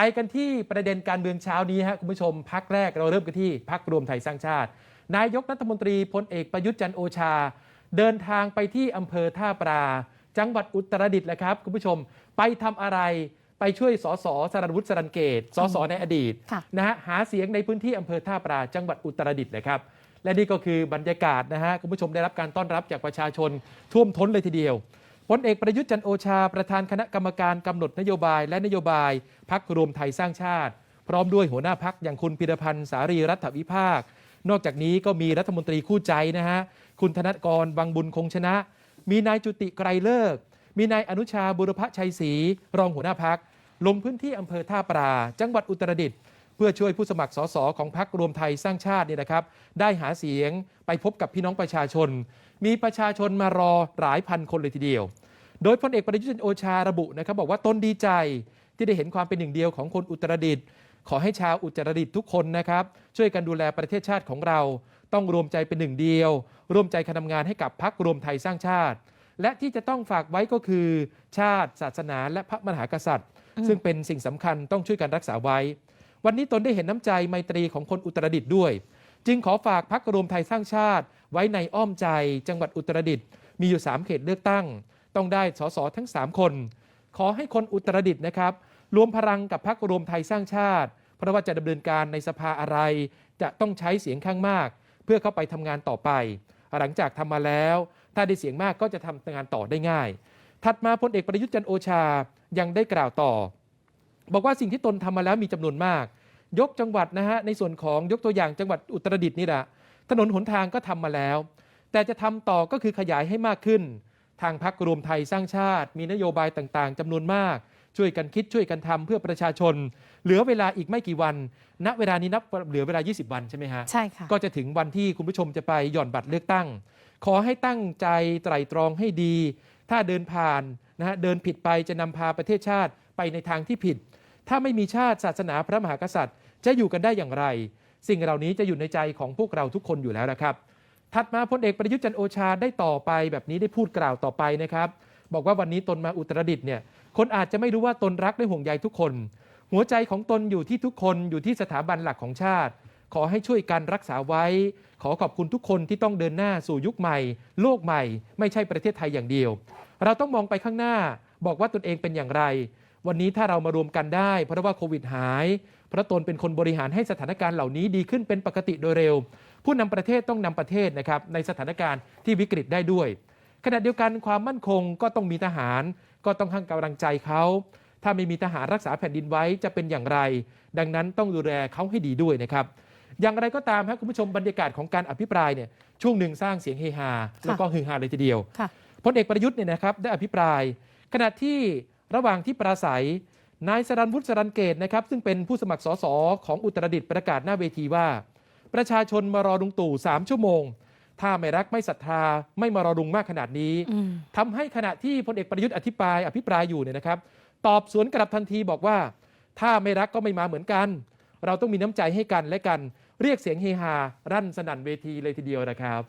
ไปกันที่ประเด็นการเมืองเช้านี้ฮะคุณผู้ชมพักแรกเราเริ่มกันที่พักรวมไทยสร้างชาติ นายกรัฐมนตรีพลเอกประยุทธ์จันทร์โอชา เดินทางไปที่อำเภอท่าปราจังหวัดอุตรดิตถ์แหละครับ คุณผู้ชมไปทำอะไรไปช่วยสสสรันวุฒิสรันเกตสสในอดีตค่ะนะฮะหาเสียงในพื้นที่อำเภอท่าปราจังหวัดอุตรดิตถ์เลยครับ และนี่ก็คือบรรยากาศนะฮะคุณผู้ชมได้รับการต้อนรับจากประชาชนท่วมท้นเลยทีเดียว พลเอกประยุทธ์จันโอชาประธานคณะกรรมการกำหนดนโยบายและนโยบายพักรวมไทยสร้างชาติ พร้อมด้วยหัวหน้าพักอย่างคุณพิรพันธ์สารีรัฐวิภาค นอกจากนี้ก็มีรัฐมนตรีคู่ใจนะฮะคุณธนกรวังบุญคงชนะ มีนายจุติไกรเลิก มีนายอนุชาบุรพชัยศรีรองหัวหน้าพักลงพื้นที่อำเภอท่าปราจังหวัดอุตรดิตถ์ เพื่อช่วยผู้สมัครสสของพรรครวมไทยสร้างชาติเนี่ยนะครับ ได้หาเสียงไปพบกับพี่น้องประชาชน มีประชาชนมารอหลายพันคนเลยทีเดียว โดยพลเอกประยุทธ์จันทร์โอชาระบุนะครับ บอกว่าตนดีใจที่ได้เห็นความเป็นหนึ่งเดียวของคนอุตรดิตถ์ขอให้ชาวอุตรดิตถ์ทุกคนนะครับ ช่วยกันดูแลประเทศชาติของเรา ต้องรวมใจเป็นหนึ่งเดียว ร่วมใจกันทำงานให้กับพรรครวมไทยสร้างชาติ และที่จะต้องฝากไว้ก็คือ ชาติ ศาสนา และพระมหากษัตริย์ ซึ่งเป็นสิ่งสำคัญต้องช่วยกันรักษาไว้ วันนี้ตนได้เห็นน้ำใจไมตรีของคนอุตรดิตถ์ด้วย จึงขอฝากพักรวมไทยสร้างชาติ ไว้ในอ้อมใจ จังหวัดอุตรดิตถ์มีอยู่ 3 เขตเลือกตั้ง ต้องได้สสทั้ง 3 คน ขอให้คนอุตรดิตถ์นะครับ รวมพลังกับพักรวมไทยสร้างชาติ เพราะว่าจะดำเนินการในสภาอะไร จะต้องใช้เสียงข้างมาก เพื่อเข้าไปทำงานต่อไป หลังจากทำมาแล้ว ถ้าได้เสียงมากก็จะทำงานต่อได้ง่าย ถัดมาพลเอกประยุทธ์จันโอชายังได้กล่าวต่อ บอกว่าสิ่งที่ตนทำมาแล้วมีจำนวนมาก ยกจังหวัดนะฮะในส่วนของยกตัวอย่างจังหวัดอุตรดิตถ์นี่แหละถนนหนทางก็ทำมาแล้ว แต่จะทำต่อก็คือขยายให้มากขึ้น ทางพักรวมไทยสร้างชาติ มีนโยบายต่างๆจำนวนมาก ช่วยกันคิดช่วยกันทำเพื่อประชาชน เหลือเวลาอีกไม่กี่วัน ณเวลานี้นับเหลือเวลา 20 วันใช่ไหมฮะใช่ค่ะก็จะถึงวันที่คุณผู้ชมจะไปหย่อนบัตรเลือกตั้ง ขอให้ตั้งใจไตร่ตรองให้ดี ถ้าเดินผ่านนะฮะเดินผิดไปจะนำพาประเทศชาติไปในทางที่ผิด ถ้าไม่มีชาติศาสนาพระมหากษัตริย์ จะอยู่กันได้อย่างไร สิ่งเหล่านี้จะอยู่ในใจของพวกเราทุกคนอยู่แล้วนะครับ ถัดมาพลเอกประยุทธ์จันโอชาได้ต่อไปแบบนี้ได้พูดกล่าวต่อไปนะครับ บอกว่าวันนี้ตนมาอุตรดิตเนี่ยคนอาจจะไม่รู้ว่าตนรักและห่วงใยทุกคน หัวใจของตนอยู่ที่ทุกคนอยู่ที่สถาบันหลักของชาติ ขอให้ช่วยกันรักษาไว้ ขอขอบคุณทุกคนที่ต้องเดินหน้าสู่ยุคใหม่ โลกใหม่ ไม่ใช่ประเทศไทยอย่างเดียว เราต้องมองไปข้างหน้า บอกว่าตนเองเป็นอย่างไร วันนี้ถ้าเรามารวมกันได้ เพราะว่าโควิดหายเพราะตนเป็นคนบริหารให้สถานการณ์เหล่านี้ดีขึ้นเป็นปกติโดยเร็ว ผู้นำประเทศต้องนำประเทศนะครับในสถานการณ์ที่วิกฤตได้ด้วย ขณะเดียวกันความมั่นคงก็ต้องมีทหาร ก็ต้องให้กำลังใจเขาถ้าไม่มีทหารรักษาแผ่นดินไว้จะเป็นอย่างไร ดังนั้นต้องดูแลเขาให้ดีด้วยนะครับอย่างไรก็ตามครับคุณผู้ชมบรรยากาศของการอภิปรายเนี่ยช่วงหนึ่งสร้างเสียงเฮฮาแล้วก็ฮือฮาเลยทีเดียวค่ะพลเอกประยุทธ์เนี่ยนะครับได้อภิปราย ขณะที่ ระหว่างที่ปราศัย นายสรันวุฒิสรันเกตนะครับซึ่งเป็นผู้สมัครสสของอุตรดิตถ์ประกาศหน้าเวทีว่า ประชาชนมารอลุงตู่3ชั่วโมง ถ้าไม่รักไม่ศรัทธา ไม่มารอลุงมากขนาดนี้อืมทำให้ขณะที่พลเอกประยุทธ์อธิบายอภิปรายอยู่เนี่ยนะครับ ตอบสวนกลับทันทีบอกว่า ถ้าไม่รักก็ไม่มาเหมือนกัน เราต้องมีน้ำใจให้กันและกัน เรียกเสียงเฮฮา รั่นสนั่นเวทีเลยทีเดียวนะครับ